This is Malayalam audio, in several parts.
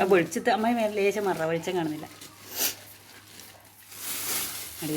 ആ വെളിച്ചത്ത് അമ്മ മേലെ ലേശം മറ വെളിച്ചം കാണുന്നില്ല. അടി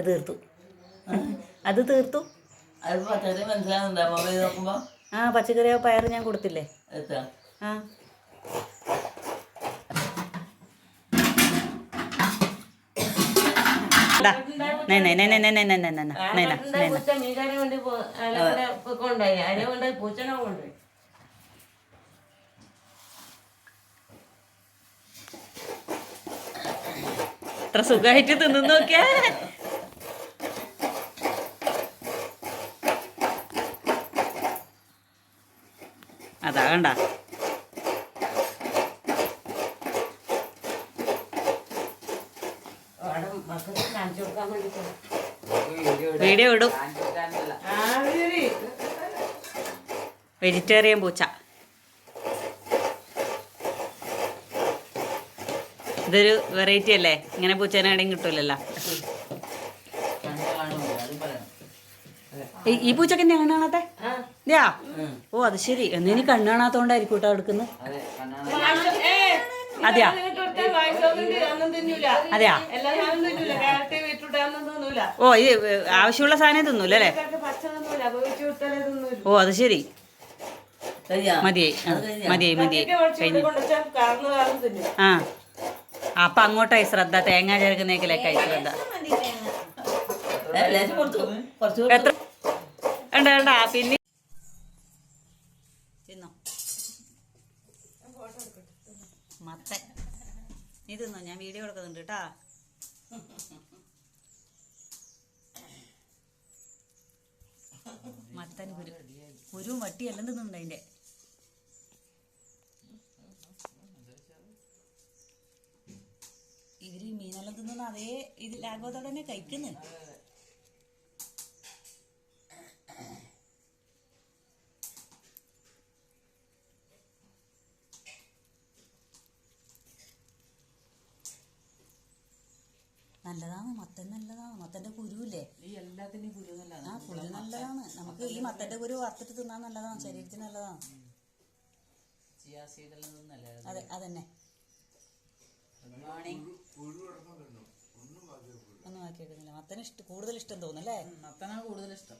അത് തീർത്തു അത് തീർത്തു ആ പച്ചക്കറിയോ പയർ ഞാൻ കൊടുത്തില്ലേ ആ എത്ര സുഖമായിട്ട് തിന്നു നോക്കിയാ അതാ കണ്ട. വീഡിയോ ഇടും. വെജിറ്റേറിയൻ പൂച്ച. ഇതൊരു വെറൈറ്റി അല്ലേ? ഇങ്ങനെ പൂച്ചേനെ എവിടെയും കിട്ടൂലല്ലോ ഈ- പൂച്ചക്ക് ഇതാ ഓ അത് ശരി. എന്നാ ഇനി കണ്ണ് കേട്ടോ എടുക്കുന്നത് അതെയാ. അതെയാ. ഓ ഇത് ആവശ്യമുള്ള സാധനം തിന്നൂല അല്ലേ? ഓ അത് ശരി. മതിയായി. മതിയായി മതിയായി. ആ. അപ്പൊ അങ്ങോട്ടായി ശ്രദ്ധ. തേങ്ങ ചേർക്കുന്നേക്കിലേക്കായി ശ്രദ്ധ. എത്ര? ഉണ്ട് വേണ്ട. പിന്നെ മത്ത നീ തിന്നോ? ഞാൻ വീഡിയോ എടുക്കുന്നുണ്ട് കേട്ടാ. മത്തൻ കുരു. കുരു വട്ടി എല്ലാം തിന്നുന്നുണ്ട് അതിന്റെ ഇവർ മീനെല്ലാം തിന്നുന്ന അതേ ഇതിൽ ലാഘവത്തോടെ തന്നെ കഴിക്കുന്നു. നല്ലതാണ് മത്തൻ നല്ലതാണ്. മത്തന്റെ കുരുല്ലേ ഈ എല്ലാത്തിനും കുരു ആ കുരു നല്ലതാണ്. നമുക്ക് ഈ മത്തന്റെ കുരു വറുത്തിട്ട് തിന്നാൻ നല്ലതാണ് ശരീരത്തിന് നല്ലതാണ്. അതെ അതന്നെ. ഒന്നും ആക്കിയിട്ടില്ല മത്തന് ഇഷ്ടം കൂടുതൽ ഇഷ്ടം തോന്നുന്നല്ലേ മത്തനാ കൂടുതൽ ഇഷ്ടം.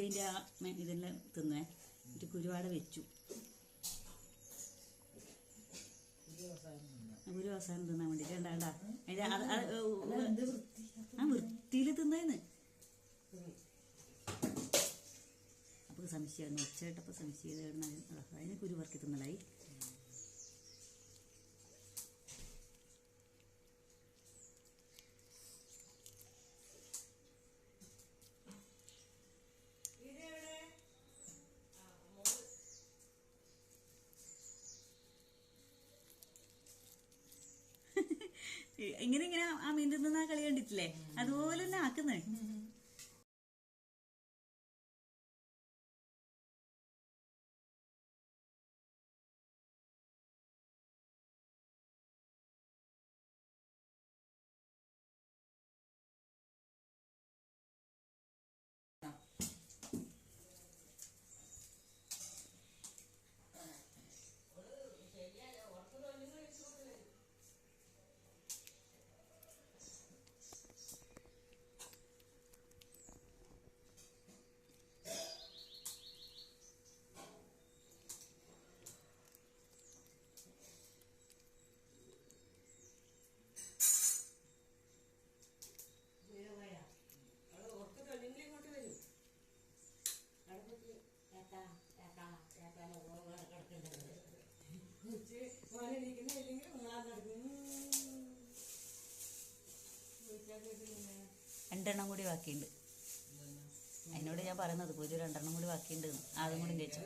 ആദ്യം അതിന്റെ ആ ഇതെല്ലാം തിന്നേ. എന്നിട്ട് കുരുവാട വെച്ചു. ഒരു അവസാനം തിന്നാൻ വേണ്ടിട്ട് വേണ്ട അതിന്റെ അത് അത് ഉ- ആ വൃത്തിയിൽ തിന്നേന്ന്. അപ്പൊ സംശയമായിരുന്നു ഒച്ചയായിട്ടപ്പോൾ സംശയം അതിന് കുരുവർക്ക് തിന്നലായി. ഇങ്ങനെ ഇങ്ങനെ ആ മീൻ തിന്നുന്ന ആ കളി കണ്ടിട്ടില്ലേ? അതുപോലെ തന്നെ ആക്കുന്നേ. രണ്ടെണ്ണം കൂടി ബാക്കിയുണ്ട്. അതിനോട് ഞാൻ പറയുന്നത് പൂജ രണ്ടെണ്ണം കൂടി ബാക്കിയുണ്ട്. അതും കൂടി കഴിച്ചു